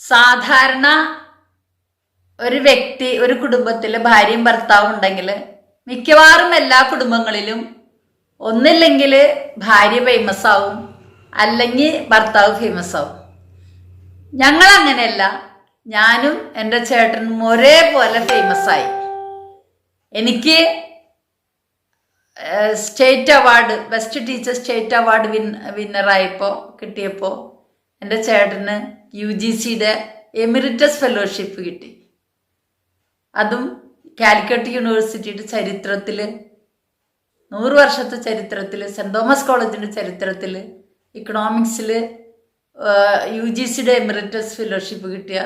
സാധാരണ ഒരു വ്യക്തി ഒരു കുടുംബത്തിൽ ഭാര്യയും ഭർത്താവും ഉണ്ടെങ്കിൽ മിക്കവാറും എല്ലാ കുടുംബങ്ങളിലും ഒന്നില്ലെങ്കിൽ ഭാര്യ ഫേമസ് ആവും അല്ലെങ്കിൽ ഭർത്താവ് ഫേമസ് ആവും. ഞങ്ങൾ അങ്ങനെയല്ല ഞാനും എന്റെ ചേട്ടനും ഒരേപോലെ ഫേമസ് ആയി. എനിക്ക് state award best teacher state award വിന്നറായപ്പോൾ കിട്ടിയപ്പോൾ എന്റെ ചേട്ടന് യു ജി സിയുടെ എമിറിറ്റസ് ഫെലോഷിപ്പ് കിട്ടി. അതും കാലിക്കറ്റ് യൂണിവേഴ്സിറ്റിയുടെ ചരിത്രത്തിൽ നൂറ് വർഷത്തെ ചരിത്രത്തിൽ സെന്റ് തോമസ് കോളേജിന്റെ ചരിത്രത്തിൽ ഇക്കണോമിക്സിൽ യു ജി സിയുടെ എമിറിറ്റസ് ഫെലോഷിപ്പ് കിട്ടിയ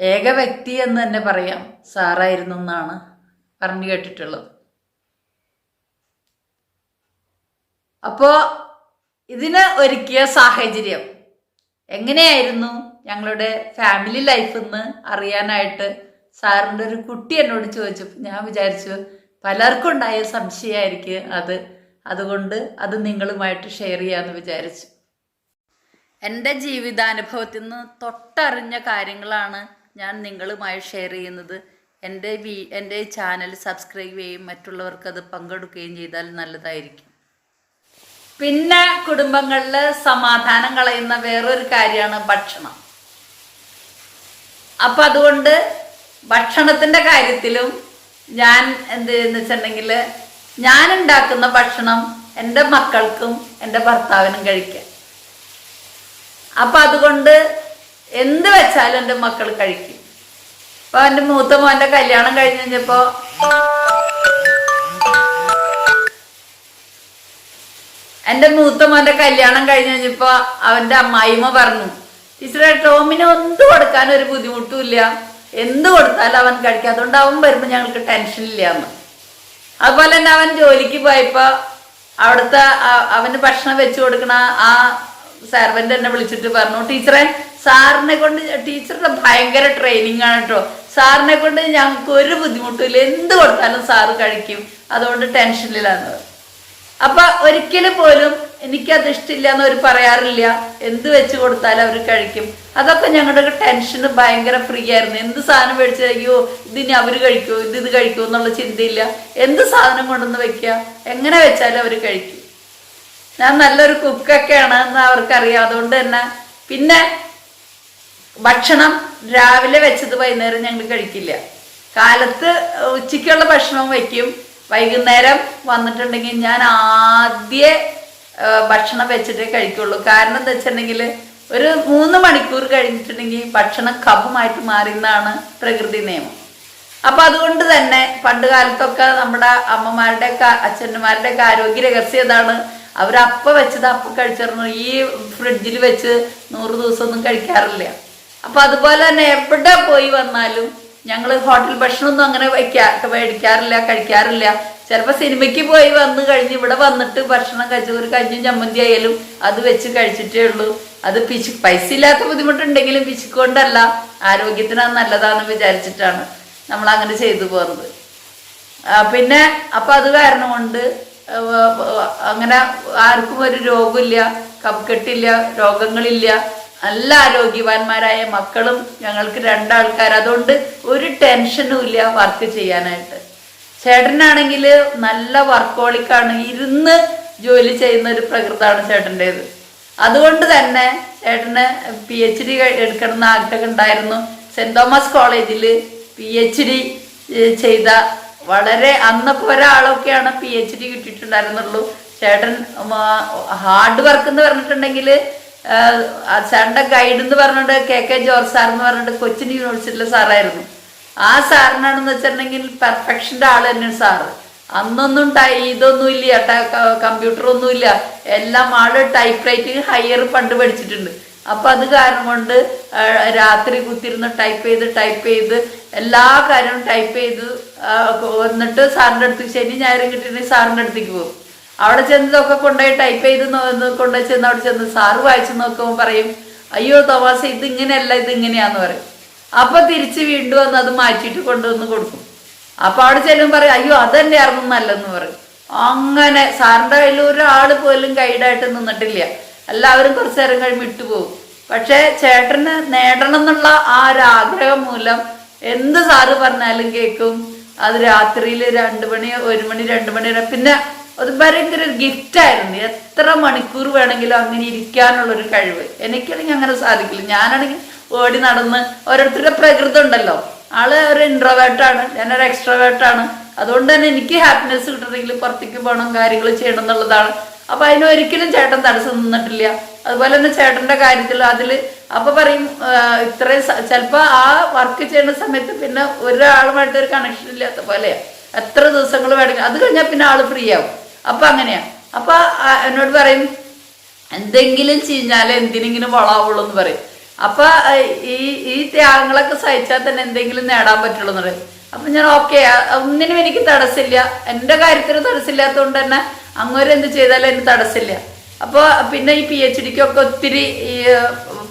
ഏക വ്യക്തി എന്ന് തന്നെ പറയാം. സാറായിരുന്നു എന്നാണ് പറഞ്ഞു കേട്ടിട്ടുള്ളത്. അപ്പോൾ ഇതിന് ഒരുക്കിയ സാഹചര്യം എങ്ങനെയായിരുന്നു ഞങ്ങളുടെ ഫാമിലി ലൈഫ് എന്ന് അറിയാനായിട്ട്? സാറിന്റെ ഒരു കുട്ടി എന്നോട് ചോദിച്ചപ്പോൾ ഞാൻ വിചാരിച്ചു പലർക്കും ഉണ്ടായ സംശയമായിരിക്കും അത്. അതുകൊണ്ട് അത് നിങ്ങളുമായിട്ട് ഷെയർ ചെയ്യാമെന്ന് വിചാരിച്ചു. എന്റെ ജീവിതാനുഭവത്തിൽ നിന്ന് തൊട്ടറിഞ്ഞ കാര്യങ്ങളാണ് ഞാൻ നിങ്ങളുമായി ഷെയർ ചെയ്യുന്നത്. എന്റെ വീ എന്റെ ചാനൽ സബ്സ്ക്രൈബ് ചെയ്യുകയും മറ്റുള്ളവർക്ക് അത് പങ്കെടുക്കുകയും ചെയ്താൽ നല്ലതായിരിക്കും. പിന്നെ കുടുംബങ്ങളിൽ സമാധാനം കളയുന്ന വേറൊരു കാര്യമാണ് ഭക്ഷണം. അപ്പം അതുകൊണ്ട് ഭക്ഷണത്തിന്റെ കാര്യത്തിലും ഞാൻ എന്ത് എന്ന് വെച്ചിട്ടുണ്ടെങ്കിൽ ഞാൻ ഉണ്ടാക്കുന്ന ഭക്ഷണം എന്റെ മക്കൾക്കും എന്റെ ഭർത്താവിനും കഴിക്കാം. അപ്പം അതുകൊണ്ട് എന്ത് വെച്ചാലും എന്റെ മക്കൾ കഴിക്കും. അപ്പോൾ എന്റെ മൂത്ത മോന്റെ കല്യാണം കഴിഞ്ഞ് കഴിഞ്ഞപ്പോൾ എന്റെ മൂത്ത മോന്റെ കല്യാണം കഴിഞ്ഞ് കഴിഞ്ഞപ്പോ അവന്റെ അമ്മായിമ്മ പറഞ്ഞു ടീച്ചറെ ടോമിന് എന്ത് കൊടുക്കാൻ ഒരു ബുദ്ധിമുട്ടും ഇല്ല. എന്ത് കൊടുത്താലും അവൻ കഴിക്കും. അതുകൊണ്ട് അവൻ വരുമ്പോൾ ഞങ്ങൾക്ക് ടെൻഷൻ ഇല്ല എന്ന്. അതുപോലെ തന്നെ അവൻ ജോലിക്ക് പോയപ്പോ അവിടുത്തെ അവന് ഭക്ഷണം വെച്ചു കൊടുക്കണ ആ സെർവന്റ് എന്നെ വിളിച്ചിട്ട് പറഞ്ഞു ടീച്ചറെ സാറിനെ കൊണ്ട് ടീച്ചറുടെ ഭയങ്കര ട്രെയിനിങ് ആണ് കേട്ടോ സാറിനെ കൊണ്ട് ഞങ്ങൾക്ക് ഒരു ബുദ്ധിമുട്ടില്ല എന്ത് കൊടുത്താലും സാറ് കഴിക്കും. അതുകൊണ്ട് ടെൻഷനിലാണ് അപ്പൊ ഒരിക്കലും പോലും എനിക്കത് ഇഷ്ടമില്ല എന്ന് അവർ പറയാറില്ല. എന്ത് വെച്ച് കൊടുത്താലും അവർ കഴിക്കും. അതൊക്കെ ഞങ്ങളുടെ ടെൻഷന് ഭയങ്കര ഫ്രീ ആയിരുന്നു. എന്ത് സാധനം മേടിച്ച് അയ്യോ ഇതിനി അവർ കഴിക്കുമോ ഇത് ഇത് കഴിക്കുമോ എന്നുള്ള ചിന്തയില്ല. എന്ത് സാധനം കൊണ്ടുവന്ന് വെക്കുക എങ്ങനെ വെച്ചാലും അവർ കഴിക്കും. ഞാൻ നല്ലൊരു കുക്കൊക്കെയാണ് എന്ന് അവർക്കറിയാം. അതുകൊണ്ട് തന്നെ പിന്നെ ഭക്ഷണം രാവിലെ വെച്ചത് വൈകുന്നേരം ഞങ്ങൾ കഴിക്കില്ല. കാലത്ത് ഉച്ചയ്ക്കുള്ള ഭക്ഷണവും വയ്ക്കും വൈകുന്നേരം വന്നിട്ടുണ്ടെങ്കിൽ ഞാൻ ആദ്യ ഭക്ഷണം വെച്ചിട്ടേ കഴിക്കുള്ളൂ. കാരണം എന്താ വെച്ചിട്ടുണ്ടെങ്കിൽ ഒരു മൂന്ന് മണിക്കൂർ കഴിഞ്ഞിട്ടുണ്ടെങ്കിൽ ഭക്ഷണം കഫമായിട്ട് മാറിയെന്നാണ് പ്രകൃതി നിയമം. അപ്പൊ അതുകൊണ്ട് തന്നെ പണ്ട് കാലത്തൊക്കെ നമ്മുടെ അമ്മമാരുടെ അച്ഛന്മാരുടെ ഒക്കെ ആരോഗ്യ രഹസ്യം ഇതാണ് അവർ വെച്ചത് അപ്പ കഴിച്ചിരുന്നു. ഈ ഫ്രിഡ്ജിൽ വെച്ച് നൂറ് ദിവസമൊന്നും കഴിക്കാറില്ല. അപ്പൊ അതുപോലെ തന്നെ എവിടെ പോയി വന്നാലും ഞങ്ങൾ ഹോട്ടൽ ഭക്ഷണമൊന്നും അങ്ങനെ വയ്ക്കാ മേടിക്കാറില്ല കഴിക്കാറില്ല. ചിലപ്പോൾ സിനിമയ്ക്ക് പോയി വന്ന് കഴിഞ്ഞ് ഇവിടെ വന്നിട്ട് ഭക്ഷണം കഴിച്ച് ഒരു കഞ്ഞും ചമ്മന്തി ആയാലും അത് വെച്ച് കഴിച്ചിട്ടേ ഉള്ളൂ. അത് പിശു പൈസ ഇല്ലാത്ത ബുദ്ധിമുട്ടുണ്ടെങ്കിലും പിശുക്കൊണ്ടല്ല. ആരോഗ്യത്തിന് അത് നല്ലതാണെന്ന് വിചാരിച്ചിട്ടാണ് നമ്മൾ അങ്ങനെ ചെയ്തു പോകുന്നത്. പിന്നെ അപ്പം അത് കാരണം കൊണ്ട് അങ്ങനെ ആർക്കും ഒരു രോഗമില്ല കഫക്കെട്ടില്ല രോഗങ്ങളില്ല. നല്ല ആരോഗ്യവാന്മാരായ മക്കളും ഞങ്ങൾക്ക് രണ്ടാൾക്കാർ അതുകൊണ്ട് ഒരു ടെൻഷനും ഇല്ല വർക്ക് ചെയ്യാനായിട്ട്. ചേട്ടനാണെങ്കിൽ നല്ല വർക്കോളിക്കാണ്. ഇരുന്ന് ജോലി ചെയ്യുന്ന ഒരു പ്രകൃതമാണ് ചേട്ടന്റെത്. അതുകൊണ്ട് തന്നെ ചേട്ടന് പി എച്ച് ഡി എടുക്കണം എന്ന് ആഗ്രഹം ഉണ്ടായിരുന്നു സെന്റ് തോമസ് കോളേജിൽ പി എച്ച് ഡി ചെയ്ത വളരെ അന്നൊക്കെ ഒരാളൊക്കെയാണ് പി എച്ച് ഡി കിട്ടിയിട്ടുണ്ടായിരുന്നുള്ളൂ. ചേട്ടൻ ഹാർഡ് വർക്ക് എന്ന് പറഞ്ഞിട്ടുണ്ടെങ്കിൽ ചേട്ടന്റെ ഗൈഡ് എന്ന് പറഞ്ഞിട്ട് കെ കെ ജോർജ് സാർ എന്ന് പറഞ്ഞിട്ട് കൊച്ചിൻ യൂണിവേഴ്സിറ്റിയിലെ സാറായിരുന്നു. ആ സാറിനാണെന്ന് വെച്ചിട്ടുണ്ടെങ്കിൽ പെർഫെക്ഷന്റെ ആൾ തന്നെ സാറ്. അന്നൊന്നും ടൈ ഇതൊന്നും ഇല്ല കമ്പ്യൂട്ടർ ഒന്നും ഇല്ല. എല്ലാം ആൾ ടൈപ്പ് റൈറ്റിംഗ് ഹയർ പണ്ട് പഠിച്ചിട്ടുണ്ട്. അപ്പൊ അത് കാരണം കൊണ്ട് രാത്രി കുത്തിരുന്ന് ടൈപ്പ് ചെയ്ത് ടൈപ്പ് ചെയ്ത് എല്ലാ കാര്യവും ടൈപ്പ് ചെയ്ത് വന്നിട്ട് സാറിന്റെ അടുത്ത് ശനി ഞായറും കിട്ടിയിട്ട് സാറിന്റെ അടുത്തേക്ക് പോകും. അവിടെ ചെന്നതൊക്കെ കൊണ്ടുപോയി ടൈപ്പ് ചെയ്ത് കൊണ്ടുപോയി ചെന്ന് അവിടെ ചെന്ന് സാറ് വായിച്ചു നോക്കുമ്പോൾ പറയും അയ്യോ തോമാസ ഇത് ഇങ്ങനെയല്ല ഇത് ഇങ്ങനെയാന്ന് പറയും. അപ്പൊ തിരിച്ച് വീണ്ടും വന്ന് അത് മാറ്റിയിട്ട് കൊണ്ടുവന്ന് കൊടുക്കും. അപ്പൊ അവിടെ ചെല്ലും പറയും അയ്യോ അതന്നെ ആയിരുന്നു നല്ലെന്ന് പറയും. അങ്ങനെ സാറിന്റെ കയ്യിൽ ഒരാൾ പോലും ഗൈഡായിട്ട് നിന്നിട്ടില്ല. എല്ലാവരും കുറച്ചു നേരം കഴിഞ്ഞ് വിട്ടുപോകും. പക്ഷെ ചേട്ടന് നേടണം എന്നുള്ള ആ ഒരു ആഗ്രഹം മൂലം എന്ത് സാറ് പറഞ്ഞാലും കേൾക്കും അത് രാത്രിയിൽ രണ്ട് മണി ഒരു മണി രണ്ട് മണി പിന്നെ അത് ഭയങ്കര ഗിഫ്റ്റ് ആയിരുന്നു. എത്ര മണിക്കൂർ വേണമെങ്കിലും അങ്ങനെ ഇരിക്കാനുള്ള ഒരു കഴിവ്. എനിക്കാണെങ്കിൽ അങ്ങനെ സാധിക്കില്ല. ഞാനാണെങ്കിൽ ഓടി നടന്ന് ഓരോരുത്തരുടെ പ്രകൃതം ഉണ്ടല്ലോ. ആൾ ഒരു ഇൻട്രോവേർട്ടാണ് ഞാനൊരു എക്സ്ട്രോവേർട്ടാണ് അതുകൊണ്ട് തന്നെ എനിക്ക് ഹാപ്പിനെസ് കിട്ടണമെങ്കിൽ പുറത്തേക്ക് പോകണം കാര്യങ്ങൾ ചെയ്യണം എന്നുള്ളതാണ്. അപ്പൊ അതിന് ഒരിക്കലും ചേട്ടൻ തടസ്സം നിന്നിട്ടില്ല. അതുപോലെ തന്നെ ചേട്ടന്റെ കാര്യത്തിൽ അതിൽ അപ്പൊ പറയും ഇത്രയും ചിലപ്പോ ആ വർക്ക് ചെയ്യുന്ന സമയത്ത് പിന്നെ ഒരാളുമായിട്ട് ഒരു കണക്ഷൻ ഇല്ലാത്ത പോലെയാ. എത്ര ദിവസങ്ങൾ വേണമെങ്കിൽ അത് കഴിഞ്ഞാൽ പിന്നെ ആൾ ഫ്രീ ആവും. അപ്പൊ അങ്ങനെയാ. അപ്പൊ എന്നോട് പറയും എന്തെങ്കിലും ചീഞ്ഞാൽ എന്തിനെങ്കിലും വളാവുള്ളൂ എന്ന് പറയും. അപ്പൊ ഈ ഈ ത്യാഗങ്ങളൊക്കെ സഹിച്ചാൽ തന്നെ എന്തെങ്കിലും നേടാൻ പറ്റുള്ളൂ എന്ന് പറയും. അപ്പൊ ഞാൻ ഓക്കെ ഒന്നിനും എനിക്ക് തടസ്സമില്ല എന്റെ കാര്യത്തിന് തടസ്സമില്ലാത്തതുകൊണ്ട് തന്നെ അങ്ങോട്ട് എന്ത് ചെയ്താലും എനിക്ക് തടസ്സമില്ല അപ്പോൾ പിന്നെ ഈ പി എച്ച് ഡിക്കൊക്കെ ഒത്തിരി ഈ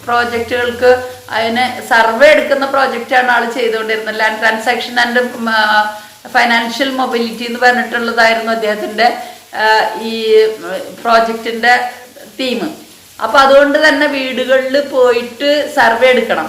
പ്രോജക്റ്റുകൾക്ക് അതിന് സർവേ എടുക്കുന്ന പ്രോജക്റ്റാണ് ആൾ ചെയ്തുകൊണ്ടിരുന്നത്. Land transaction and financial mobility എന്ന് പറഞ്ഞിട്ടുള്ളതായിരുന്നു അദ്ദേഹത്തിന്റെ ഈ പ്രോജക്റ്റിന്റെ തീം. അപ്പൊ അതുകൊണ്ട് തന്നെ വീടുകളിൽ പോയിട്ട് സർവേ എടുക്കണം.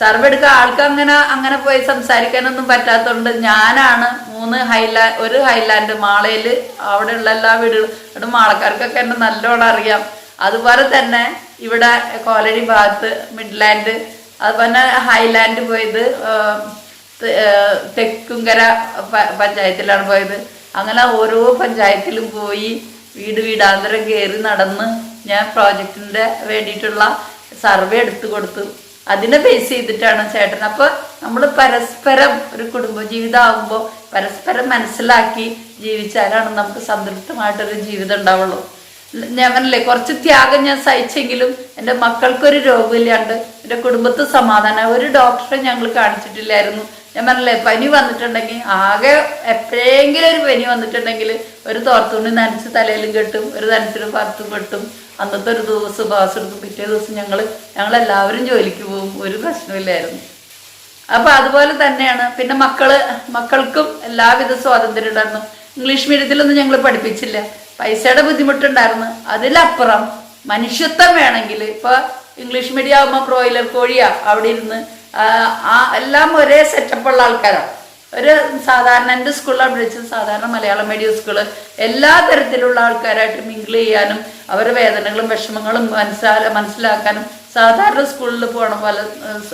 സർവേ എടുക്കുക ആൾക്ക് അങ്ങനെ അങ്ങനെ പോയി സംസാരിക്കാനൊന്നും പറ്റാത്തതുകൊണ്ട് ഞാനാണ് മൂന്ന് ഹൈലാ ഒരു ഹൈലാൻഡ് മാളയിൽ അവിടെയുള്ള എല്ലാ വീടുകളും അവിടെ മാളക്കാർക്കൊക്കെ എന്നെ നല്ലോണം അറിയാം. അതുപോലെ തന്നെ ഇവിടെ കോലടി ഭാഗത്ത് മിഡ്ലാൻഡ് അതുപോലെ ഹൈലാൻഡ് പോയത് തെക്കുംകര പഞ്ചായത്തിലാണ് പോയത്. അങ്ങനെ ഓരോ പഞ്ചായത്തിലും പോയി വീട് വീടാന്തരം കയറി നടന്ന് ഞാൻ പ്രോജക്റ്റിന്റെ വേണ്ടിയിട്ടുള്ള സർവേ എടുത്തു കൊടുത്തു. അതിനെ ബേസ് ചെയ്തിട്ടാണ് ചേട്ടൻ. അപ്പൊ നമ്മൾ പരസ്പരം ഒരു കുടുംബ ജീവിതമാകുമ്പോൾ പരസ്പരം മനസ്സിലാക്കി ജീവിച്ചാലാണ് നമുക്ക് സംതൃപ്തമായിട്ടൊരു ജീവിതം ഉണ്ടാവുള്ളൂ. പറഞ്ഞില്ലേ കുറച്ച് ത്യാഗം ഞാൻ സഹിച്ചെങ്കിലും എന്റെ മക്കൾക്കൊരു രോഗമില്ലാണ്ട് എന്റെ കുടുംബത്തിൽ സമാധാനം. ഒരു ഡോക്ടറെ ഞങ്ങൾ കാണിച്ചിട്ടില്ലായിരുന്നു. ഞാൻ പറഞ്ഞില്ലേ പനി വന്നിട്ടുണ്ടെങ്കിൽ ആകെ എപ്പോഴെങ്കിലും ഒരു പനി വന്നിട്ടുണ്ടെങ്കിൽ ഒരു തോർത്തുണി നനച്ച് തലയിലും കെട്ടും ഒരു നനച്ചിലും പുറത്തും കെട്ടും. അന്നത്തെ ഒരു ദിവസം ഉപവാസം എടുക്കും. പിറ്റേ ദിവസം ഞങ്ങൾ ഞങ്ങളെല്ലാവരും ജോലിക്ക് പോകും. ഒരു പ്രശ്നമില്ലായിരുന്നു അപ്പൊ അതുപോലെ തന്നെയാണ്. പിന്നെ മക്കൾ മക്കൾക്കും എല്ലാവിധ സ്വാതന്ത്ര്യം ഉണ്ടായിരുന്നു. ഇംഗ്ലീഷ് മീഡിയത്തിലൊന്നും ഞങ്ങൾ പഠിപ്പിച്ചില്ല. പൈസയുടെ ബുദ്ധിമുട്ടുണ്ടായിരുന്നു. അതിലപ്പുറം മനുഷ്യത്വം വേണമെങ്കിൽ ഇപ്പൊ ഇംഗ്ലീഷ് മീഡിയം ആകുമ്പോൾ ബ്രോയിലർ കോഴിയാ അവിടെ ഇരുന്ന് ആ, എല്ലാം ഒരേ സെറ്റപ്പ് ഉള്ള ആൾക്കാരാണ്. ഒരു സാധാരണ എന്റെ സ്കൂളിലാണ് പഠിച്ചത് സാധാരണ മലയാളം മീഡിയം സ്കൂൾ എല്ലാ തരത്തിലുള്ള ആൾക്കാരായിട്ട് മിങ്കിൾ ചെയ്യാനും അവരുടെ വേദനകളും വിഷമങ്ങളും മനസ്സിലാ മനസ്സിലാക്കാനും സാധാരണ സ്കൂളിൽ പോകണം പല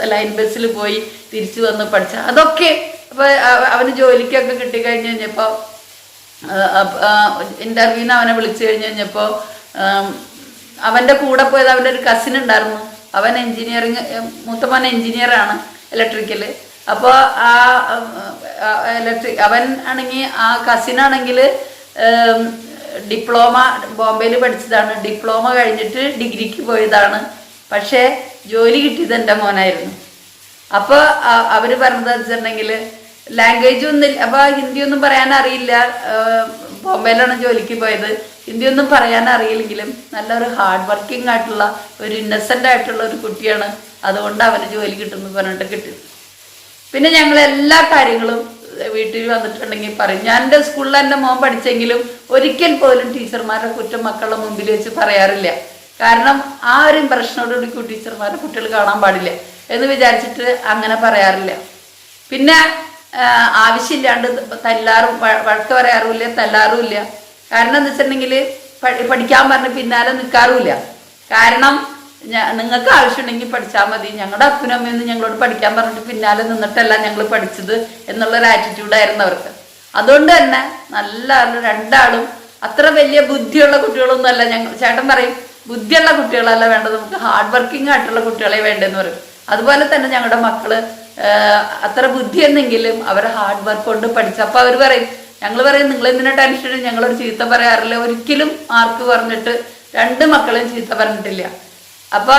ലൈൻ ബസ്സിൽ പോയി തിരിച്ചു വന്ന് പഠിച്ച അതൊക്കെ അപ്പൊ അവ- അവന് ജോലിക്കൊക്കെ കിട്ടിക്കഴിഞ്ഞ് കഴിഞ്ഞപ്പോൾ ഇന്റർവ്യൂന്ന് അവനെ വിളിച്ചു കഴിഞ്ഞ് കഴിഞ്ഞപ്പോൾ അവന്റെ കൂടെ പോയത് അവന്റെ ഒരു കസിൻ ഉണ്ടായിരുന്നു. അവൻ എൻജിനീയറിങ് മൂത്തമ്മൻ എൻജിനീയറാണ് ഇലക്ട്രിക്കൽ അപ്പോൾ ആ ഇലക്ട്രിക് അവൻ ആണെങ്കിൽ ആ കസിൻ ആണെങ്കിൽ ഡിപ്ലോമ ബോംബെയിൽ പഠിച്ചതാണ്. ഡിപ്ലോമ കഴിഞ്ഞിട്ട് ഡിഗ്രിക്ക് പോയതാണ്. പക്ഷേ ജോലി കിട്ടിയത് എന്റെ മോനായിരുന്നു. അപ്പോൾ അവർ അവർ പറഞ്ഞത് വെച്ചിട്ടുണ്ടെങ്കിൽ ലാംഗ്വേജ് ഒന്നും അപ്പോൾ ഹിന്ദിയൊന്നും പറയാൻ അറിയില്ല. ബോംബെയിലാണ് ജോലിക്ക് പോയത്. ഹിന്ദി ഒന്നും പറയാൻ അറിയില്ലെങ്കിലും നല്ലൊരു ഹാർഡ് വർക്കിംഗ് ആയിട്ടുള്ള ഒരു ഇന്നസെന്റ് ആയിട്ടുള്ള ഒരു കുട്ടിയാണ്. അതുകൊണ്ട് അവന് ജോലി കിട്ടുമെന്ന് പറഞ്ഞിട്ട് കിട്ടി. പിന്നെ ഞങ്ങൾ എല്ലാ കാര്യങ്ങളും വീട്ടിൽ വന്നിട്ടുണ്ടെങ്കിൽ പറയും. ഞാൻ എന്റെ സ്കൂളിൽ എന്റെ മോൻ പഠിച്ചെങ്കിലും ഒരിക്കൽ പോലും ടീച്ചർമാരുടെ കുറ്റം മക്കളുടെ മുമ്പിൽ വെച്ച് പറയാറില്ല. കാരണം ആ ഒരു ഇമ്പ്രഷനോടുകൂടി ടീച്ചർമാരെ കുട്ടികൾ കാണാൻ പാടില്ല എന്ന് വിചാരിച്ചിട്ട് അങ്ങനെ പറയാറില്ല. പിന്നെ ആവശ്യമില്ലാണ്ട് തല്ലാറും വഴക്ക് പറയാറുമില്ല തല്ലാറുമില്ല. കാരണം എന്ന് വെച്ചിട്ടുണ്ടെങ്കിൽ പഠിക്കാൻ പറഞ്ഞ് പിന്നാലെ നിൽക്കാറുമില്ല കാരണം നിങ്ങൾക്ക് ആവശ്യമുണ്ടെങ്കിൽ പഠിച്ചാൽ മതി. ഞങ്ങളുടെ അപ്പനും അമ്മയൊന്നും ഞങ്ങളോട് പഠിക്കാൻ പറഞ്ഞിട്ട് പിന്നാലെ നിന്നിട്ടല്ല ഞങ്ങൾ പഠിച്ചത് എന്നുള്ളൊരു ആറ്റിറ്റ്യൂഡായിരുന്നു അവർക്ക്. അതുകൊണ്ട് തന്നെ നല്ല രണ്ടാളും അത്ര വലിയ ബുദ്ധിയുള്ള കുട്ടികളൊന്നും അല്ല ഞങ്ങൾ ചേട്ടൻ പറയും ബുദ്ധിയുള്ള കുട്ടികളല്ല വേണ്ടത്. നമുക്ക് ഹാർഡ് വർക്കിംഗ് ആയിട്ടുള്ള കുട്ടികളെ വേണ്ടെന്ന് പറയും. അതുപോലെ തന്നെ ഞങ്ങളുടെ മക്കൾ അത്ര ബുദ്ധി എന്നെങ്കിലും അവർ ഹാർഡ് വർക്ക് കൊണ്ട് പഠിച്ചു. അപ്പൊ അവർ പറയും ഞങ്ങൾ പറയും നിങ്ങൾ എന്തിനാ ടെൻഷൻ ഞങ്ങൾ ഞങ്ങളൊരു ചീത്ത പറയാറില്ല. ഒരിക്കലും മാർക്ക് പറഞ്ഞിട്ട് രണ്ട് മക്കളും ചീത്ത പറഞ്ഞിട്ടില്ല. അപ്പൊ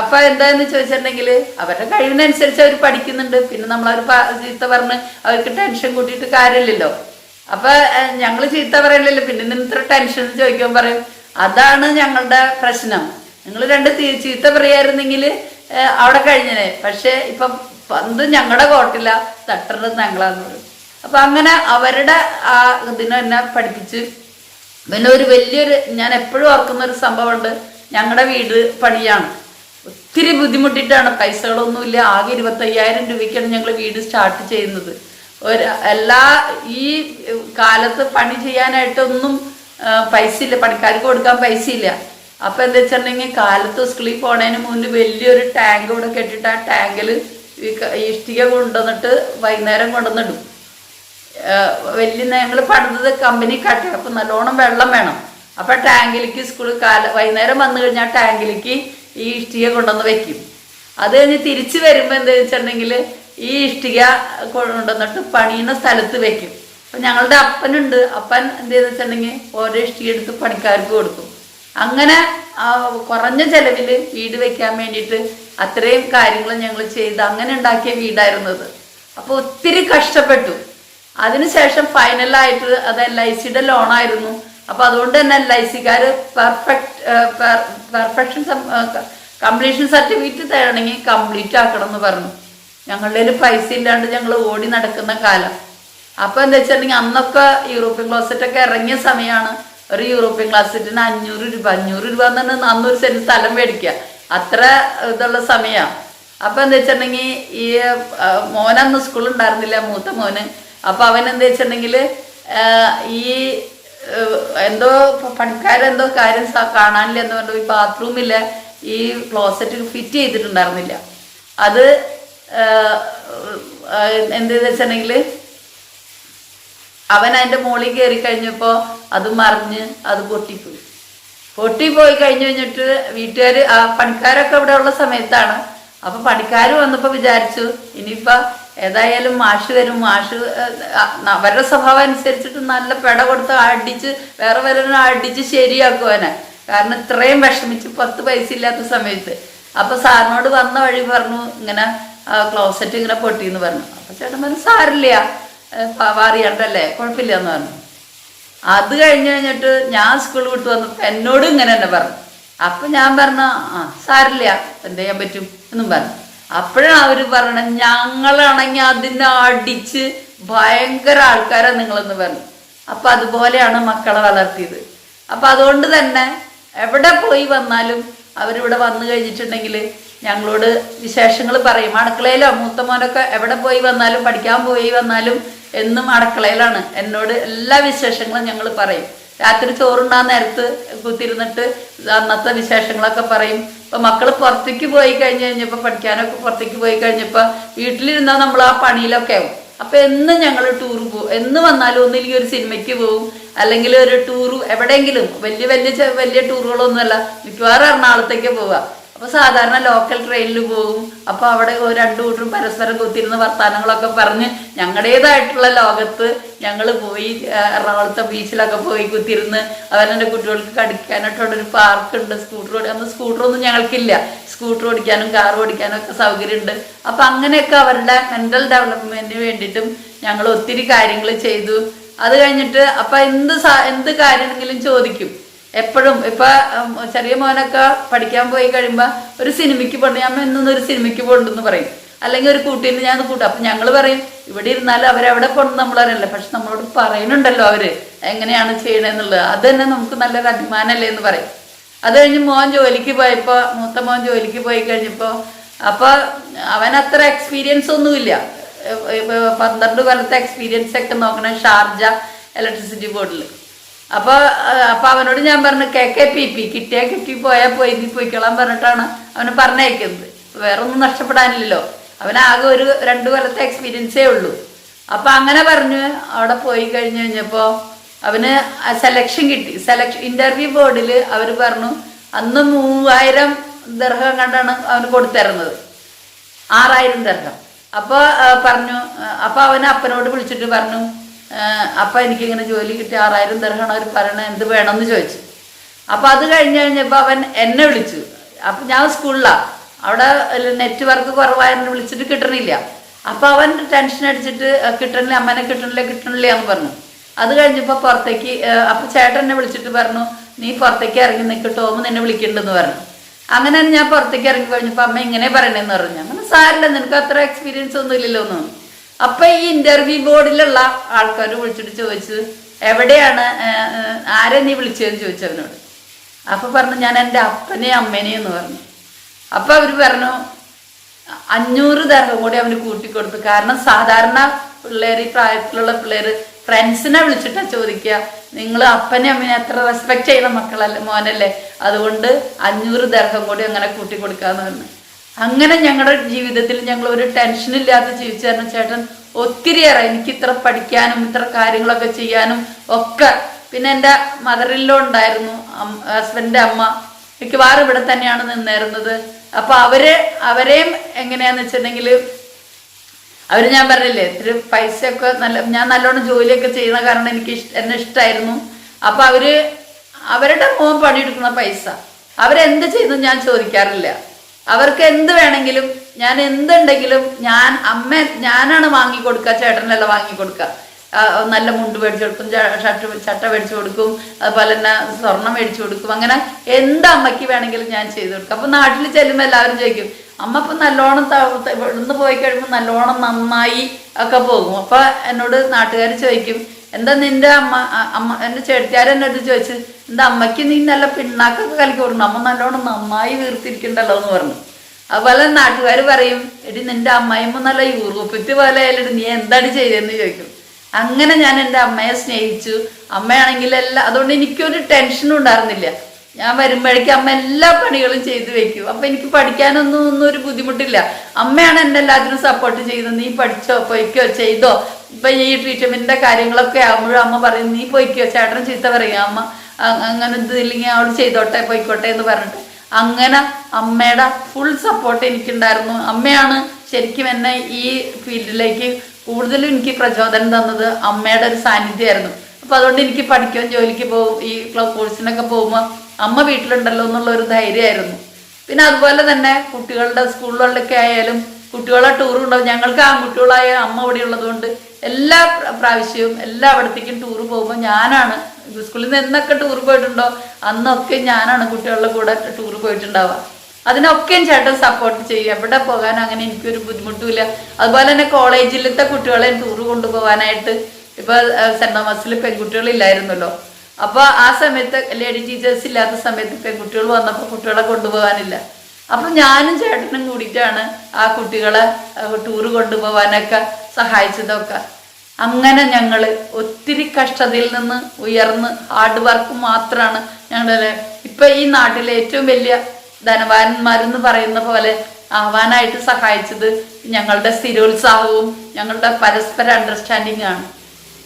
അപ്പൊ എന്താന്ന് ചോദിച്ചിട്ടുണ്ടെങ്കിൽ അവരുടെ കഴിവിനനുസരിച്ച് അവർ പഠിക്കുന്നുണ്ട്. പിന്നെ നമ്മൾ അവർ ചീത്ത പറഞ്ഞ് അവർക്ക് ടെൻഷൻ കൂട്ടിയിട്ട് കാര്യമില്ലല്ലോ. അപ്പൊ ഞങ്ങൾ ചീത്ത പറയില്ലല്ലോ പിന്നെ ഇതിന് ഇത്ര ടെൻഷൻ ചോദിക്കാൻ പറയും അതാണ് ഞങ്ങളുടെ പ്രശ്നം. നിങ്ങൾ രണ്ട് ചീത്ത പറയായിരുന്നെങ്കിൽ അവിടെ കഴിഞ്ഞേ പക്ഷെ ഇപ്പൊ പന്ത് ഞങ്ങളുടെ കോട്ടില്ല തട്ടറ് ഞങ്ങളാന്ന് പറയും. അപ്പൊ അങ്ങനെ അവരുടെ ആ ഇതിനെ എന്നെ പഠിപ്പിച്ച് പിന്നെ ഒരു വലിയൊരു ഞാൻ എപ്പോഴും ഓർക്കുന്ന ഒരു സംഭവമുണ്ട്. ഞങ്ങളുടെ വീട് പണിയാണ്. ഒത്തിരി ബുദ്ധിമുട്ടിട്ടാണ്. പൈസകളൊന്നുമില്ല ആകെ ഇരുപത്തയ്യായിരം രൂപയ്ക്കാണ് ഞങ്ങൾ വീട് സ്റ്റാർട്ട് ചെയ്യുന്നത്. ഒരു എല്ലാ ഈ കാലത്ത് പണി ചെയ്യാനായിട്ടൊന്നും പൈസ ഇല്ല പണിക്കാർക്ക് കൊടുക്കാൻ പൈസ ഇല്ല അപ്പൊ എന്താ വെച്ചിട്ടുണ്ടെങ്കിൽ കാലത്ത് സ്കൂളിൽ പോണതിന് മുന്നിൽ വലിയൊരു ടാങ്ക് ഇവിടെ കെട്ടിട്ട് ആ ടാങ്കിൽ ഈ ഇഷ്ടിക കൊണ്ടുവന്നിട്ട് വൈകുന്നേരം കൊണ്ടുവന്നിടും. വലിയ ഞങ്ങൾ പണിതത് കമ്പനി കട്ടി അപ്പൊ നല്ലോണം വെള്ളം വേണം. അപ്പൊ ടാങ്കിലേക്ക് സ്കൂൾ കാല വൈകുന്നേരം വന്നു കഴിഞ്ഞാൽ ടാങ്കിലേക്ക് ഈ ഇഷ്ടിക കൊണ്ടുവന്ന് വെക്കും. അത് കഴിഞ്ഞ് തിരിച്ചു വരുമ്പോൾ എന്താ വെച്ചിട്ടുണ്ടെങ്കിൽ ഈ ഇഷ്ടിക കൊണ്ടുവന്നിട്ട് പണിയുന്ന സ്ഥലത്ത് വെക്കും. അപ്പൊ ഞങ്ങളുടെ അപ്പനുണ്ട്. അപ്പൻ എന്താ വെച്ചിട്ടുണ്ടെങ്കിൽ ഓരോ ഇഷ്ടിക എടുത്ത് പണിക്കാർക്ക് കൊടുക്കും. അങ്ങനെ കുറഞ്ഞ ചെലവിൽ വീട് വെക്കാൻ വേണ്ടിയിട്ട് അത്രയും കാര്യങ്ങൾ ഞങ്ങൾ ചെയ്ത് അങ്ങനെ ഉണ്ടാക്കിയ വീടായിരുന്നത് അപ്പൊ ഒത്തിരി കഷ്ടപ്പെട്ടു. അതിനുശേഷം ഫൈനലായിട്ട് അത് എൽ ഐ സിയുടെ ലോണായിരുന്നു അപ്പൊ അതുകൊണ്ട് തന്നെ എൽ ഐ സിക്കാര് പെർഫെക്റ്റ് പെർഫെക്ഷൻ കംപ്ലീഷൻ സർട്ടിഫിക്കറ്റ് തരണമെങ്കിൽ കംപ്ലീറ്റ് ആക്കണം എന്ന് പറഞ്ഞു. ഞങ്ങളുടെ കയ്യിൽ പൈസ ഇല്ലാണ്ട് ഞങ്ങൾ ഓടി നടക്കുന്ന കാലം. അപ്പൊ എന്താ വെച്ചിട്ടുണ്ടെങ്കിൽ അന്നൊക്കെ യൂറോപ്യൻ ക്ലോസറ്റ് ഒക്കെ ഇറങ്ങിയ സമയമാണ് ഒരു യൂറോപ്യൻ ക്ലാസ്സിന് അഞ്ഞൂറ് രൂപ അഞ്ഞൂറ് രൂപ എന്ന് പറഞ്ഞാൽ അന്നൊരു സെന്റ് സ്ഥലം മേടിക്കുക അത്ര ഇതുള്ള സമയമാണ് അപ്പൊ എന്താ വെച്ചിട്ടുണ്ടെങ്കിൽ ഈ മോനന്ന് സ്കൂളിൽ ഉണ്ടായിരുന്നില്ല മൂത്ത മോന്. അപ്പൊ അവൻ എന്താ വെച്ചിട്ടുണ്ടെങ്കിൽ ഈ എന്തോ പണിക്കാരെന്തോ കാര്യം കാണാനില്ല എന്ന് പറഞ്ഞു ഈ ബാത്റൂമില്ല ഈ ക്ലോസറ്റ് ഫിറ്റ് ചെയ്തിട്ടുണ്ടായിരുന്നില്ല. അത് എന്ത് വെച്ചിട്ടുണ്ടെങ്കിൽ അവൻ അതിന്റെ മുകളിൽ കയറി കഴിഞ്ഞപ്പോൾ അത് മറിഞ്ഞ് അത് പൊട്ടിപ്പോയി. പൊട്ടിപ്പോയി കഴിഞ്ഞു കഴിഞ്ഞിട്ട് വീട്ടുകാര് ആ പണിക്കാരൊക്കെ ഇവിടെ ഉള്ള സമയത്താണ്. അപ്പൊ പണിക്കാർ വന്നപ്പോൾ വിചാരിച്ചു ഇനിയിപ്പോൾ ഏതായാലും മാഷ് വരും. മാഷ് അവരുടെ സ്വഭാവം അനുസരിച്ചിട്ട് നല്ല പെട കൊടുത്ത് അടിച്ച് വേറെ വല്ലവരും അടിച്ച് ശരിയാക്കുവാനെ കാരണം ഇത്രയും വിഷമിച്ച് പത്ത് പൈസ ഇല്ലാത്ത സമയത്ത്. അപ്പൊ സാറിനോട് വന്ന വഴി പറഞ്ഞു ഇങ്ങനെ ക്ലോസറ്റ് ഇങ്ങനെ പൊട്ടിയെന്ന് പറഞ്ഞു. അപ്പൊ ചേട്ടൻ പറഞ്ഞു അറിയണ്ടല്ലേ കുഴപ്പമില്ല എന്ന് പറഞ്ഞു. അത് കഴിഞ്ഞ് കഴിഞ്ഞിട്ട് ഞാൻ സ്കൂളിൽ വിട്ട് വന്നപ്പോൾ എന്നോട് ഇങ്ങനെ തന്നെ പറഞ്ഞു. അപ്പൊ ഞാൻ പറഞ്ഞ ആ സാരില്ല എന്ത് ചെയ്യാൻ പറ്റും? എന്നും പറഞ്ഞു. അപ്പോഴാണ് അവർ പറഞ്ഞത് ഞങ്ങളാണെങ്കിൽ അതിനെ അടിച്ച് ഭയങ്കര ആൾക്കാരാണ് നിങ്ങളെന്ന് പറഞ്ഞു. അപ്പൊ അതുപോലെയാണ് മക്കളെ വളർത്തിയത്. അപ്പൊ അതുകൊണ്ട് തന്നെ എവിടെ പോയി വന്നാലും അവരിവിടെ വന്നു കഴിഞ്ഞിട്ടുണ്ടെങ്കിൽ ഞങ്ങളോട് വിശേഷങ്ങൾ പറയും. അടുക്കളയിലോ? മൂത്ത മോനൊക്കെ എവിടെ പോയി വന്നാലും പഠിക്കാൻ പോയി വന്നാലും എന്നും അടുക്കളയിലാണ്. എന്നോട് എല്ലാ വിശേഷങ്ങളും ഞങ്ങൾ പറയും. രാത്രി ചോറുണ്ടാ നേരത്ത് കുത്തിരുന്നിട്ട് അന്നത്തെ വിശേഷങ്ങളൊക്കെ പറയും. ഇപ്പൊ മക്കൾ പുറത്തേക്ക് പോയി കഴിഞ്ഞ് കഴിഞ്ഞപ്പോ പഠിക്കാനൊക്കെ പുറത്തേക്ക് പോയി കഴിഞ്ഞപ്പോ വീട്ടിലിരുന്നാൽ നമ്മൾ ആ പണിയിലൊക്കെ ആവും. അപ്പൊ എന്നും ഞങ്ങൾ ടൂർ പോകും എന്ന് വന്നാലും ഒന്നില്ലെങ്കിൽ ഒരു സിനിമയ്ക്ക് പോകും അല്ലെങ്കിൽ ഒരു ടൂർ എവിടെയെങ്കിലും വലിയ വലിയ വലിയ ടൂറുകളൊന്നുമല്ല മിക്കവാറും എറണാകുളത്തേക്ക് പോവുക. അപ്പൊ സാധാരണ ലോക്കൽ ട്രെയിനിൽ പോകും. അപ്പൊ അവിടെ രണ്ടു കൂട്ടരും പരസ്പരം കുത്തിരുന്ന് വർത്താനങ്ങളൊക്കെ പറഞ്ഞ് ഞങ്ങളുടേതായിട്ടുള്ള ലോകത്ത് ഞങ്ങൾ പോയി എറണാകുളത്തെ ബീച്ചിലൊക്കെ പോയി കുത്തിരുന്ന് അവനെന്റെ കുട്ടികൾക്ക് കടിക്കാനായിട്ടുള്ള ഒരു പാർക്ക് ഉണ്ട്. സ്കൂട്ടർ ഓടി അന്ന് സ്കൂട്ടർ ഒന്നും ഞങ്ങൾക്കില്ല. സ്കൂട്ടർ ഓടിക്കാനും കാർ ഓടിക്കാനും ഒക്കെ സൗകര്യമുണ്ട്. അപ്പൊ അങ്ങനെയൊക്കെ അവരുടെ മെന്റൽ ഡെവലപ്മെന്റിന് വേണ്ടിയിട്ടും ഞങ്ങൾ ഒത്തിരി കാര്യങ്ങൾ ചെയ്തു. അത് കഴിഞ്ഞിട്ട് അപ്പൊ എന്ത് എന്ത് കാര്യമെങ്കിലും ചോദിക്കും. എപ്പോഴും ഇപ്പൊ ചെറിയ മോനൊക്കെ പഠിക്കാൻ പോയി കഴിയുമ്പോ ഒരു സിനിമയ്ക്ക് പോകണം ഞാൻ ഇന്നൊന്നും ഒരു സിനിമയ്ക്ക് പോകണ്ടെന്ന് പറയും. അല്ലെങ്കിൽ ഒരു കൂട്ടീന് ഞാൻ കൂട്ടും. അപ്പൊ ഞങ്ങൾ പറയും ഇവിടെ ഇരുന്നാലും അവരവിടെ കൊണ്ട് നമ്മൾ അറിയില്ല പക്ഷെ നമ്മളോട് പറയുന്നുണ്ടല്ലോ അവർ. എങ്ങനെയാണ് ചെയ്യണമെന്നുള്ളത് അത് തന്നെ നമുക്ക് നല്ലൊരു അഭിമാനമല്ലേ എന്ന് പറയും. അത് കഴിഞ്ഞ് മോൻ ജോലിക്ക് പോയപ്പോ മൂത്ത മോൻ ജോലിക്ക് പോയി കഴിഞ്ഞപ്പോ അപ്പൊ അവൻ അത്ര എക്സ്പീരിയൻസ് ഒന്നുമില്ല പന്ത്രണ്ട് കൊല്ലത്തെ എക്സ്പീരിയൻസ് ഒക്കെ നോക്കണം ഷാർജ ഇലക്ട്രിസിറ്റി ബോർഡിൽ അപ്പൊ അപ്പൊ അവനോട് ഞാൻ പറഞ്ഞു കെ കെ പി പി കിട്ടിയാ കിട്ടി പോയാ പോയി നീ പോയിക്കോളാൻ പറഞ്ഞിട്ടാണ് അവന് പറഞ്ഞയക്കുന്നത്. വേറെ ഒന്നും നഷ്ടപ്പെടാനില്ലല്ലോ അവനാകെ ഒരു രണ്ടു കൊല്ലത്തെ എക്സ്പീരിയൻസേ ഉള്ളൂ. അപ്പൊ അങ്ങനെ പറഞ്ഞു അവിടെ പോയി കഴിഞ്ഞു കഴിഞ്ഞപ്പോ അവന് സെലക്ഷൻ കിട്ടി. സെലക്ഷൻ ഇന്റർവ്യൂ ബോർഡിൽ അവർ പറഞ്ഞു അന്ന് മൂവായിരം ദർഹം കണ്ടാണ് അവന് കൊടുത്തിരുന്നത്. ആറായിരം ദർഹം. അപ്പൊ പറഞ്ഞു അപ്പോൾ അപ്പൊ അവൻ അപ്പനോട് വിളിച്ചിട്ട് പറഞ്ഞു അപ്പ എനിക്കിങ്ങനെ ജോലി കിട്ടി ആറായിരം തരണം അവർ പറയണ എന്ത് വേണമെന്ന് ചോദിച്ചു. അപ്പം അത് കഴിഞ്ഞ് കഴിഞ്ഞപ്പോൾ അവൻ എന്നെ വിളിച്ചു. അപ്പം ഞാൻ സ്കൂളിലാണ് അവിടെ നെറ്റ്വർക്ക് കുറവായിരുന്നു വിളിച്ചിട്ട് കിട്ടണില്ല. അപ്പം അവൻ ടെൻഷൻ അടിച്ചിട്ട് "ആ, കിട്ടണില്ല അമ്മനെ കിട്ടണില്ല കിട്ടണില്ല എന്ന് പറഞ്ഞു. അത് കഴിഞ്ഞപ്പോൾ പുറത്തേക്ക് അപ്പം ചേട്ടൻ എന്നെ വിളിച്ചിട്ട് പറഞ്ഞു നീ പുറത്തേക്ക് ഇറങ്ങി നിൽക്കട്ടോ എന്ന് നിന്നെ വിളിക്കണ്ടെന്ന് പറഞ്ഞു. അങ്ങനെ ഞാൻ പുറത്തേക്ക് ഇറങ്ങി കഴിഞ്ഞപ്പോൾ അമ്മ ഇങ്ങനെ പറയണേന്ന് പറഞ്ഞു. അങ്ങനെ സാരില്ല നിനക്ക് അത്ര എക്സ്പീരിയൻസ് ഒന്നും ഇല്ലല്ലോ എന്ന് അപ്പൊ ഈ ഇന്റർവ്യൂ ബോർഡിലുള്ള ആൾക്കാർ വിളിച്ചിട്ട് ചോദിച്ചത് എവിടെയാണ് ആരെ നീ വിളിച്ചതെന്ന് ചോദിച്ചവനോട് അപ്പൊ പറഞ്ഞു ഞാൻ എന്റെ അപ്പനെയും അമ്മേനെയും എന്ന് പറഞ്ഞു. അപ്പൊ അവർ പറഞ്ഞു അഞ്ഞൂറ് ദർഹം കൂടി അവന് കൂട്ടിക്കൊടുത്തു. കാരണം സാധാരണ പിള്ളേർ ഈ പ്രായത്തിലുള്ള പിള്ളേര് ഫ്രണ്ട്സിനെ വിളിച്ചിട്ടാ ചോദിക്കുക. നിങ്ങൾ അപ്പനെ അമ്മനെ അത്ര റെസ്പെക്ട് ചെയ്യുന്ന മക്കളല്ലേ മോനല്ലേ? അതുകൊണ്ട് അഞ്ഞൂറ് ദർഹം കൂടി അങ്ങനെ കൂട്ടിക്കൊടുക്കാന്ന് പറഞ്ഞു. അങ്ങനെ ഞങ്ങളുടെ ജീവിതത്തിൽ ഞങ്ങൾ ഒരു ടെൻഷൻ ഇല്ലാതെ ജീവിച്ചു തരുന്ന ചേട്ടൻ ഒത്തിരിയേറെ എനിക്ക് ഇത്ര പഠിക്കാനും ഇത്ര കാര്യങ്ങളൊക്കെ ചെയ്യാനും ഒക്കെ പിന്നെ എന്റെ മദറിലോ ഉണ്ടായിരുന്നു ഹസ്ബൻഡിന്റെ അമ്മ. മിക്കവാറും ഇവിടെ തന്നെയാണ് നിന്നിരുന്നത്. അപ്പൊ അവർ അവരെയും എങ്ങനെയാന്ന് വെച്ചിട്ടുണ്ടെങ്കിൽ അവർ ഞാൻ പറഞ്ഞില്ലേ ഇത്തിരി പൈസ ഒക്കെ നല്ല ഞാൻ നല്ലോണം ജോലിയൊക്കെ ചെയ്യുന്ന കാരണം എനിക്ക് എന്നെ ഇഷ്ടമായിരുന്നു അപ്പൊ അവർ അവരുടെ മോൻ പണിയെടുക്കുന്ന പൈസ. അവരെന്ത് ചെയ്യുന്നു ഞാൻ ചോദിക്കാറില്ല. അവർക്ക് എന്ത് വേണമെങ്കിലും ഞാൻ എന്തുണ്ടെങ്കിലും ഞാൻ അമ്മ ഞാനാണ് വാങ്ങി കൊടുക്കുക ചേട്ടനല്ല വാങ്ങി കൊടുക്കുക. നല്ല മുണ്ട് മേടിച്ചു കൊടുക്കും ഷർട്ട് ചട്ട മേടിച്ചു കൊടുക്കും അതുപോലെ തന്നെ സ്വർണം മേടിച്ചു കൊടുക്കും. അങ്ങനെ എന്ത് അമ്മയ്ക്ക് വേണമെങ്കിലും ഞാൻ ചെയ്തു കൊടുക്കും. അപ്പൊ നാട്ടിൽ ചെല്ലുമ്പോൾ എല്ലാവരും ചോദിക്കും അമ്മ ഇപ്പൊ നല്ലോണം ഇവിടുന്ന് പോയി കഴിയുമ്പോൾ നല്ലോണം നന്നായി ഒക്കെ പോകും. അപ്പൊ എന്നോട് നാട്ടുകാർ ചോദിക്കും എന്താ നിന്റെ അമ്മ അമ്മ എന്റെ ചേട്ടിയാർ എന്നോട് ചോദിച്ചു എന്താ അമ്മയ്ക്ക് നീ നല്ല പിണ്ണാക്കൊക്കെ കലക്കി കൊടുക്കണം? അമ്മ നല്ലോണം നന്നായി വീർത്തിരിക്കണ്ടല്ലോ എന്ന് പറഞ്ഞു. അതുപോലെ നാട്ടുകാർ പറയും എടി നിന്റെ അമ്മായിമ്മ നല്ല യൂറോപ്യത്ത് പോലെ ആയാലും നീ എന്താണ് ചെയ്തതെന്ന് ചോദിക്കും. അങ്ങനെ ഞാൻ എന്റെ അമ്മയെ സ്നേഹിച്ചു. അമ്മയാണെങ്കിൽ എല്ലാ അതുകൊണ്ട് എനിക്കൊരു ടെൻഷനും ഉണ്ടായിരുന്നില്ല. ഞാൻ വരുമ്പോഴേക്കും അമ്മ എല്ലാ പണികളും ചെയ്തു വെക്കും. അപ്പൊ എനിക്ക് പഠിക്കാനൊന്നും ഒന്നും ഒരു ബുദ്ധിമുട്ടില്ല. അമ്മയാണ് എന്നെ എല്ലാത്തിനും സപ്പോർട്ട് ചെയ്തത്. നീ പഠിച്ചോ പൊയ്ക്കോ ചെയ്തോ? ഇപ്പൊ ഈ ട്രീറ്റ്മെന്റിന്റെ കാര്യങ്ങളൊക്കെ ആകുമ്പോഴും അമ്മ പറയും നീ പൊയ്ക്കോ ചേട്ടൻ ചീത്ത പറയും. അമ്മ അങ്ങനെ ഇതില്ലെങ്കിൽ അവൾ ചെയ്തോട്ടെ പൊയ്ക്കോട്ടെ എന്ന് പറഞ്ഞിട്ട്. അങ്ങനെ അമ്മയുടെ ഫുൾ സപ്പോർട്ട് എനിക്കുണ്ടായിരുന്നു. അമ്മയാണ് ശരിക്കും എന്നെ ഈ ഫീൽഡിലേക്ക് കൂടുതലും എനിക്ക് പ്രചോദനം തന്നത് അമ്മയുടെ ഒരു സാന്നിധ്യമായിരുന്നു. അപ്പൊ അതുകൊണ്ട് എനിക്ക് പഠിക്കാൻ ജോലിക്ക് പോകും ഈ കോഴ്സിനൊക്കെ പോകുമ്പോൾ അമ്മ വീട്ടിലുണ്ടല്ലോ എന്നുള്ള ഒരു ധൈര്യമായിരുന്നു. പിന്നെ അതുപോലെ തന്നെ കുട്ടികളുടെ സ്കൂളുകളിലൊക്കെ ആയാലും കുട്ടികളെ ടൂർ ഉണ്ടാവും ഞങ്ങൾക്ക് ആൺകുട്ടികളായ അമ്മ ഇവിടെ ഉള്ളതുകൊണ്ട് എല്ലാ പ്ര- പ്രാവശ്യവും എല്ലാ അവിടത്തേക്കും ടൂർ പോകുമ്പോൾ ഞാനാണ് സ്കൂളിൽ നിന്ന് എന്നൊക്കെ ടൂർ പോയിട്ടുണ്ടോ? അന്നൊക്കെ ഞാനാണ് കുട്ടികളുടെ കൂടെ ടൂർ പോയിട്ടുണ്ടാവുക. അതിനൊക്കെയും ചേട്ടൻ സപ്പോർട്ട് ചെയ്യും. എവിടെ പോകാൻ അങ്ങനെ എനിക്കൊരു ബുദ്ധിമുട്ടുമില്ല. അതുപോലെ തന്നെ കോളേജിലത്തെ കുട്ടികളെ ടൂർ കൊണ്ടുപോകാനായിട്ട് ഇപ്പൊ സെന്റ് തോമസിൽ പെൺകുട്ടികളില്ലായിരുന്നല്ലോ. അപ്പൊ ആ സമയത്ത് ലേഡി ടീച്ചേഴ്സ് ഇല്ലാത്ത സമയത്ത് പെൺകുട്ടികൾ വന്നപ്പോൾ കുട്ടികളെ കൊണ്ടുപോകാനില്ല. അപ്പൊ ഞാനും ചേട്ടനും കൂടിയിട്ടാണ് ആ കുട്ടികളെ ടൂർ കൊണ്ടുപോകാനൊക്കെ സഹായിച്ചതൊക്കെ. അങ്ങനെ ഞങ്ങൾ ഒത്തിരി കഷ്ടതയിൽ നിന്ന് ഉയർന്ന് ഹാർഡ് വർക്ക് മാത്രമാണ് ഞങ്ങളുടെ ഇപ്പൊ ഈ നാട്ടിലെ ഏറ്റവും വലിയ ധനവാന്മാരെന്ന് പറയുന്ന പോലെ ആവാനായിട്ട് സഹായിച്ചത് ഞങ്ങളുടെ സ്ഥിരോത്സാഹവും ഞങ്ങളുടെ പരസ്പര അണ്ടർസ്റ്റാൻഡിങ് ആണ്.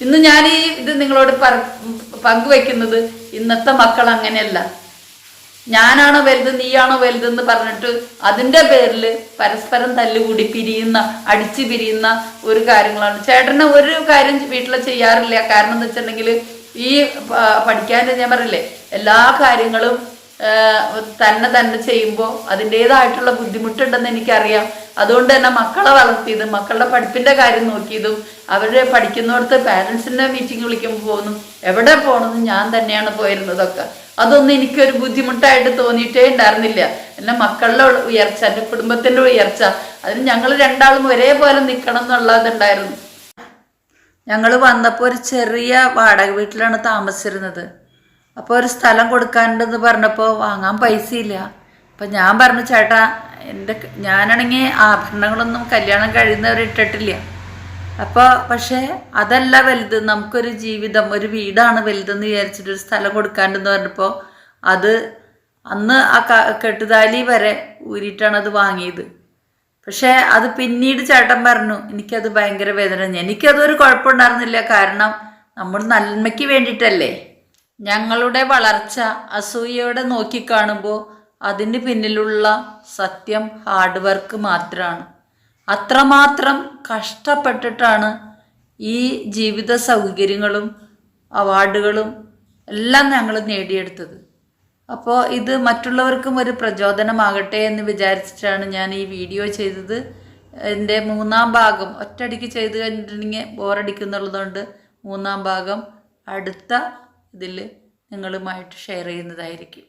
ഇന്ന് ഞാൻ ഈ ഇത് നിങ്ങളോട് പങ്കുവെക്കുന്നത് ഇന്നത്തെ മക്കൾ അങ്ങനെയല്ല. ഞാനാണോ വലുത് നീയാണോ വലുത് എന്ന് പറഞ്ഞിട്ട് അതിന്റെ പേരിൽ പരസ്പരം തല്ലുകൂടി പിരിയുന്ന അടിച്ചു പിരിയുന്ന ഒരു കാര്യങ്ങളാണ്. ചേട്ടന് ഒരു കാര്യം വീട്ടിൽ ചെയ്യാറില്ല. കാരണം എന്ന് വെച്ചിട്ടുണ്ടെങ്കിൽ ഈ പഠിക്കാൻ ഞാൻ പറയില്ലേ എല്ലാ കാര്യങ്ങളും തന്നെ തന്നെ ചെയ്യുമ്പോൾ അതിന്റെതായിട്ടുള്ള ബുദ്ധിമുട്ടുണ്ടെന്ന് എനിക്കറിയാം. അതുകൊണ്ട് തന്നെ മക്കളെ വളർത്തിയതും മക്കളുടെ പഠിപ്പിന്റെ കാര്യം നോക്കിയതും അവരുടെ പഠിക്കുന്നിടത്ത് പാരൻസിന്റെ മീറ്റിംഗ് വിളിക്കുമ്പോൾ പോകുന്നു എവിടെ പോകണമെന്ന് ഞാൻ തന്നെയാണ് പോയിരുന്നതൊക്കെ. അതൊന്നും എനിക്കൊരു ബുദ്ധിമുട്ടായിട്ട് തോന്നിയിട്ടേ ഉണ്ടായിരുന്നില്ല. എന്നെ മക്കളുടെ ഉയർച്ച എന്റെ കുടുംബത്തിന്റെ ഉയർച്ച അതിന് ഞങ്ങൾ രണ്ടാളും ഒരേപോലെ നിൽക്കണം എന്നുള്ളതുണ്ടായിരുന്നു ഞങ്ങൾ വന്നപ്പോൾ ഒരു ചെറിയ വാടക വീട്ടിലാണ് താമസിച്ചിരുന്നത്. അപ്പോൾ ഒരു സ്ഥലം കൊടുക്കാനുണ്ടെന്ന് പറഞ്ഞപ്പോൾ വാങ്ങാൻ പൈസയില്ല. അപ്പം ഞാൻ പറഞ്ഞു ചേട്ടാ എന്റെ ഞാനാണെങ്കിൽ ആഭരണങ്ങളൊന്നും കല്യാണം കഴിയുന്നവർ ഇട്ടിട്ടില്ല. അപ്പോൾ പക്ഷേ അതല്ല വലുത്. നമുക്കൊരു ജീവിതം ഒരു വീടാണ് വലുതെന്ന് വിചാരിച്ചിട്ട് ഒരു സ്ഥലം കൊടുക്കാണ്ടെന്ന് പറഞ്ഞപ്പോൾ അത് അന്ന് ആ കെട്ടുതാലി വരെ ഊരിയിട്ടാണ് അത് വാങ്ങിയത്. പക്ഷേ അത് പിന്നീട് ചേട്ടൻ പറഞ്ഞു എനിക്കത് ഭയങ്കര വേദന. എനിക്കതൊരു കുഴപ്പമുണ്ടായിരുന്നില്ല. കാരണം നമ്മൾ നന്മയ്ക്ക് വേണ്ടിയിട്ടല്ലേ? ഞങ്ങളുടെ വളർച്ച അസൂയയോടെ നോക്കിക്കാണുമ്പോൾ അതിന് പിന്നിലുള്ള സത്യം ഹാർഡ് വർക്ക് മാത്രമാണ് അത്രമാത്രം കഷ്ടപ്പെട്ടിട്ടാണ് ഈ ജീവിത സൗകര്യങ്ങളും അവാർഡുകളും എല്ലാം ഞങ്ങൾ നേടിയെടുത്തത്. അപ്പോൾ ഇത് മറ്റുള്ളവർക്കും ഒരു പ്രചോദനമാകട്ടെ എന്ന് വിചാരിച്ചിട്ടാണ് ഞാൻ ഈ വീഡിയോ ചെയ്തത്. എന്റെ മൂന്നാം ഭാഗം ഒറ്റയടിക്ക് ചെയ്ത് കഴിഞ്ഞിട്ടുണ്ടെങ്കിൽ ബോറടിക്കുന്നുള്ളതുകൊണ്ട് മൂന്നാം ഭാഗം അടുത്ത ഇതിൽ നിങ്ങളുമായിട്ട് ഷെയർ ചെയ്യുന്നതായിരിക്കും.